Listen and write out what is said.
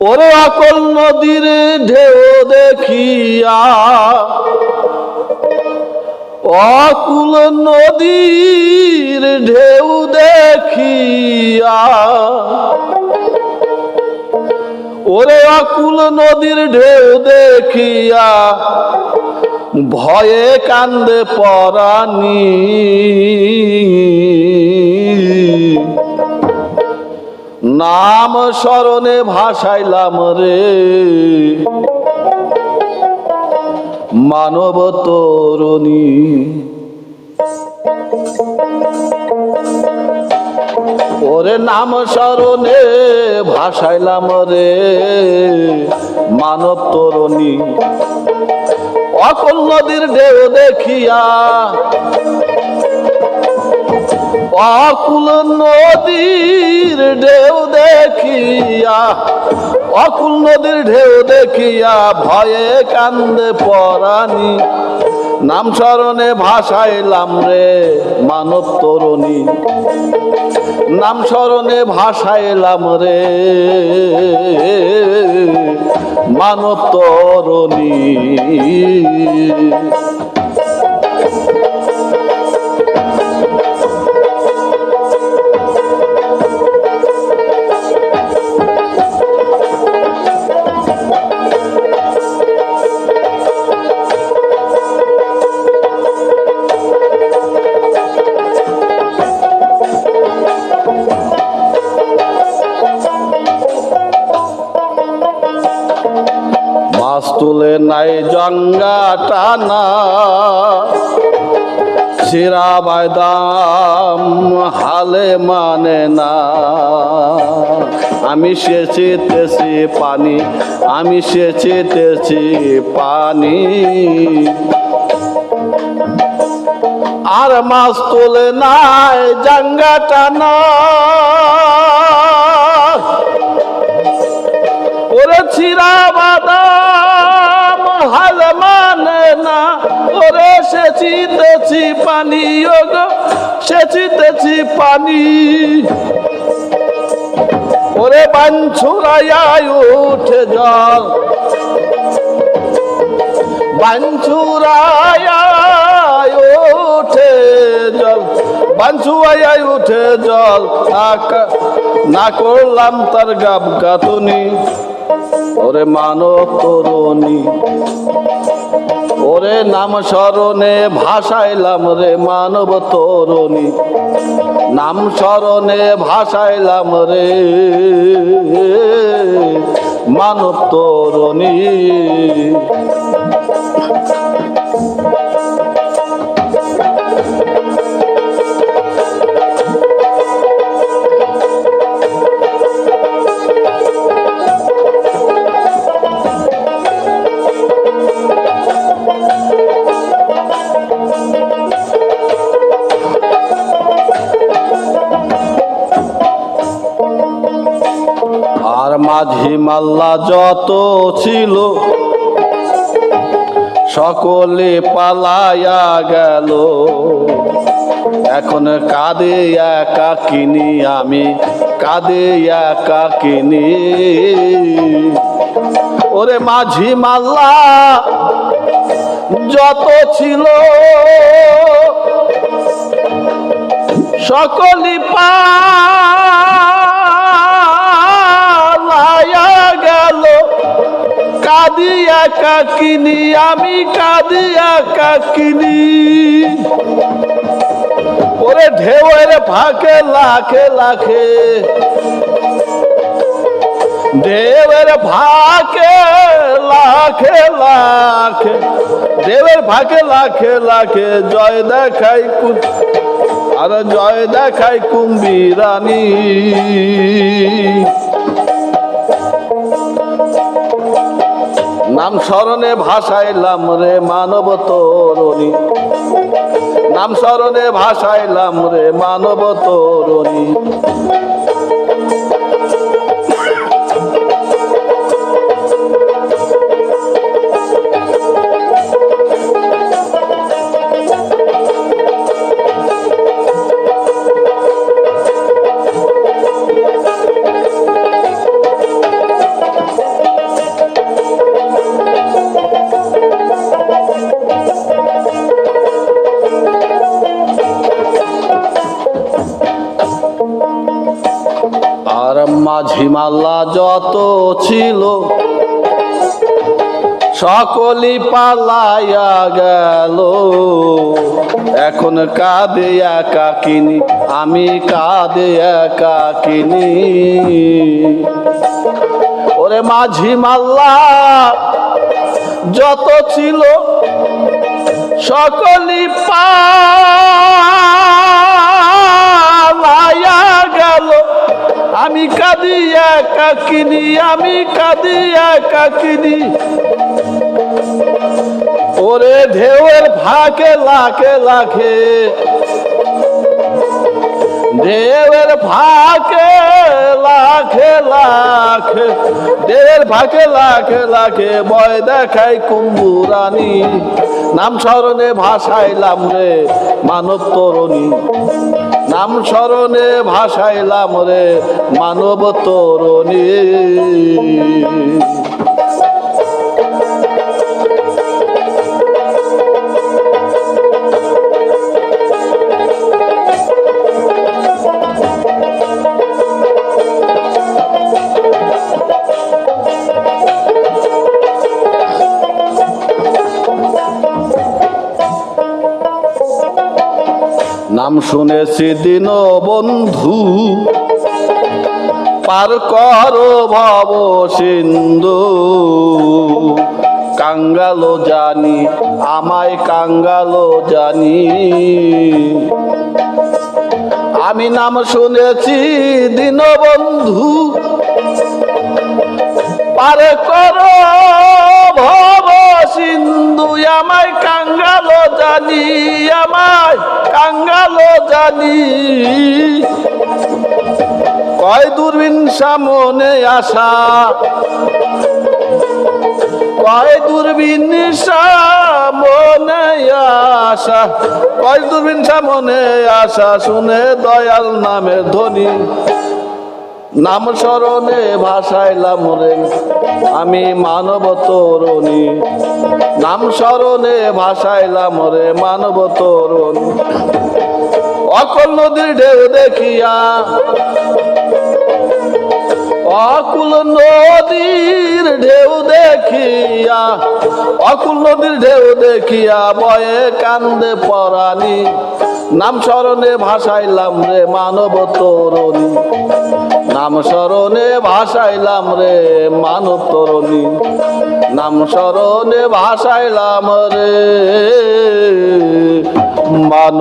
ওরে আকল নদীর ঢেউ দেখিয়া, অকুল নদীর ঢেউ দেখিয়া, ওরে অকুল নদীর ঢেউ দেখিয়া, ভয়ে কান্দে পরানি নাম স্মরণে ভাসাইলাম রে। মানব তরুণী, ওরে নাম স্মরণে ভাসাইলাম রে। মানব তরুণী অকল নদীর ঢেউ দেখিয়া অকুল নদীর ঢেউ দেখিয়া অকুল নদীর ঢেউ দেখিয়া ভয়ে কান্দে পরানি নাম স্মরণে ভাসাইলাম রে মানব তরুণী। নাম স্মরণে ভাসাইলাম রে মানব তরুণী। তুলে নাই জঙ্গা টানা। সিরা বাদাম হালে মানে না। আমি সেচেতেছি পানি, আমি সেচেতেছি পানি। আর মাছ তোলে নাই জাঙ্গা টানা। ওরে ছিরা বাদাম হাল মানে না, ওরে সেচিতেছি পানি ওগো সেচিতেছি পানি। ওরে বাঞ্ছুরায় উঠে জল বাঞ্ছুরায় উঠে জল বাঞ্ছুয়ায় উঠে জল না করলাম তার গাব গাতুনি ওরে মানব তরুণী, ওরে নাম স্মরণে ভাসাইলাম রে মানব তরুণী, নাম স্মরণে ভাসাইলাম রে মানব তরুণী। মাঝি মাল্লা যত ছিল, সকলে পালায়া গেল। এখন কাঁদে একা কিনি আমি, কাঁদে একা কিনি। ওরে মাঝি মাল্লা, যত ছিল, সকলি পালায়া গেল কাদিয়া কাকিনি, আমি কাদিয়া কাকিনি। ওরে ঢেউয়ের ফাঁকে, লাখে লাখে। দেবের ফাঁকে, লাখে লাখে। দেবের ফাঁকে, লাখে লাখে, জয় দেখাই আর জয় দেখাই কুম্ভীরানী নাম স্মরণে ভাসাইলাম রে মানব তরুণী। নাম স্মরণে ভাসাইলাম রে মানব তরুণী। মাঝি মাল্লা যত ছিল, সকলই পালাইয়া গেল। এখন কাঁদে একা কিনি, আমি কাঁদে একা কিনি। ওরে মাঝি মাল্লা যত ছিল সকলি পালাইয়া একা কিনি আমি কাঁদি একা কিনি ওরে ঢেউয়ের ফাঁকে লাখে লাখে। ঢেউয়ের ফাঁকে লাখে লাখে, ঢেউয়ের ফাঁকে লাখে লাখে বয় দেখাই কুম্ভুরানি। নাম স্মরণে ভাসাইলাম রে মানব তরণী। নাম স্মরণে ভাসাইলাম রে মানব তরণী। নাম শুনেছি দিন বন্ধু। পার কর ভব সিন্ধু। কাঙ্গালো জানি, আমায় কাঙ্গালো জানি। আমি নাম শুনেছি দিন বন্ধু। পার কর ভব সিন্ধু আমায়, কাঙ্গালো জানি আমায়, কাঙ্গালো জানি। কয় দূরবীন সামনে আসা, কয় দূরবীন সামনে আসা, কয় দূরবীন সামনে আসা, শুনে দয়াল নামের ধ্বনি নাম স্মরণে ভাসাইলাম রে। আমি মানব তরুণী। নাম স্মরণে ভাসাইলাম রে মানব তরুণী। অকল নদীর ঢেউ দেখিয়া, অকুল নদীর ঢেউ দেখিয়া, অকুল নদীর ঢেউ দেখিয়া বয়ে কান্দে পরানি নাম স্মরণে ভাসাইলাম রে মানব তরুণী। নাম স্মরণে ভাসাইলাম রে মানব তরণী। নাম স্মরণে ভাসাইলাম রে মানব